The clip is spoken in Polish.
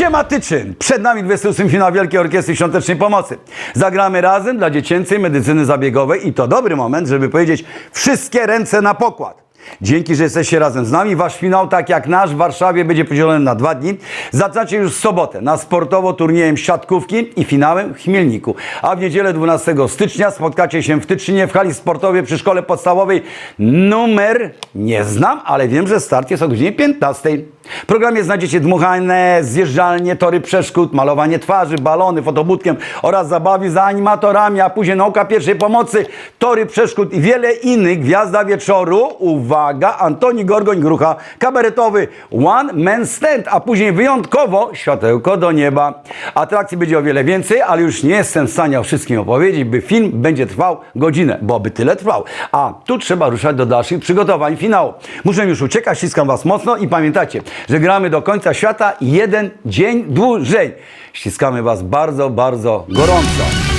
Siema Tyczyn! Przed nami 28 finał Wielkiej Orkiestry Świątecznej Pomocy. Zagramy razem dla dziecięcej medycyny zabiegowej i to dobry moment, żeby powiedzieć wszystkie ręce na pokład. Dzięki, że jesteście razem z nami. Wasz finał, tak jak nasz w Warszawie, będzie podzielony na dwa dni. Zaczynacie już w sobotę na sportowo turniejem siatkówki i finałem w Chmielniku. A w niedzielę 12 stycznia spotkacie się w Tyczynie w hali sportowej przy szkole podstawowej numer nie znam, ale wiem, że start jest o godzinie 15. W programie znajdziecie dmuchane, zjeżdżalnie, tory przeszkód, malowanie twarzy, balony, fotobudkę oraz zabawy za animatorami, a później nauka pierwszej pomocy, tory przeszkód i wiele innych. Gwiazda wieczoru, uwaga, Antoni Gorgoń-Grucha, kabaretowy One Man Stand, a później wyjątkowo światełko do nieba. Atrakcji będzie o wiele więcej, ale już nie jestem w stanie o wszystkim opowiedzieć, by film będzie trwał godzinę, bo by tyle trwał. A tu trzeba ruszać do dalszych przygotowań finału. Muszę już uciekać, ściskam Was mocno i pamiętajcie, że gramy do końca świata jeden dzień dłużej. Ściskamy Was bardzo, bardzo gorąco.